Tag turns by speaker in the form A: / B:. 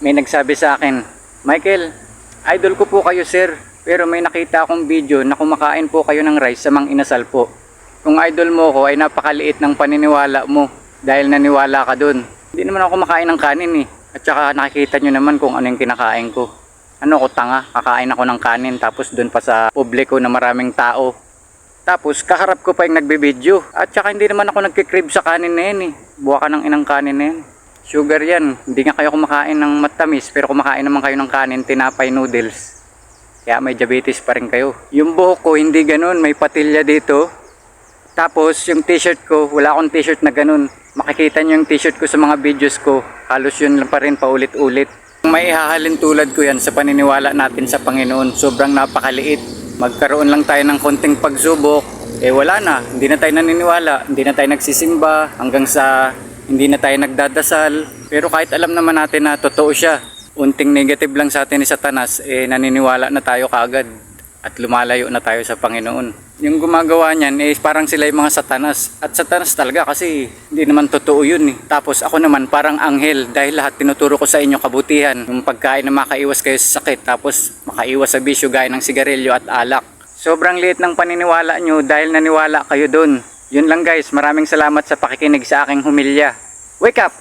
A: may nagsabi sa akin, Michael, idol ko po kayo sir, pero may nakita akong video na kumakain po kayo ng rice sa mang inasal po. Kung idol mo ko ay napakaliit ng paniniwala mo dahil naniwala ka dun. Hindi naman ako kumakain ng kanin eh. At saka nakikita nyo naman kung ano yung kinakain ko. Ano ko tanga, kakain ako ng kanin tapos dun pa sa publiko na maraming tao. Tapos kaharap ko pa yung nagbibideo. At saka hindi naman ako nagkikrib sa kanin na yan eh. Buwa ka ng inang kanin na yan. Sugar yan. Hindi nga kayo kumakain ng matamis pero kumakain naman kayo ng kanin, tinapay noodles. Kaya may diabetes pa rin kayo. Yung buhok ko hindi ganun, may patilya dito. Tapos yung t-shirt ko, wala akong t-shirt na ganun. Makikita nyo yung t-shirt ko sa mga videos ko. Halos yun lang pa rin paulit-ulit. May ihahalin tulad ko yan sa paniniwala natin sa Panginoon. Sobrang napakaliit. Magkaroon lang tayo ng konting pagsubok. Eh wala na. Hindi na tayo naniniwala. Hindi na tayo nagsisimba. Hanggang sa hindi na tayo nagdadasal. Pero kahit alam naman natin na totoo siya. Unting negative lang sa atin ni Satanas, eh naniniwala na tayo kaagad at lumalayo na tayo sa Panginoon. Yung gumagawa niyan eh parang sila yung mga satanas. At satanas talaga kasi hindi naman totoo yun eh. Tapos ako naman parang anghel dahil lahat tinuturo ko sa inyo kabutihan. Yung pagkain na makaiwas kayo sa sakit tapos makaiwas sa bisyo gaya ng sigarilyo at alak. Sobrang liit ng paniniwala nyo dahil naniwala kayo dun. Yun lang guys, maraming salamat sa pakikinig sa aking humilya. Wake up!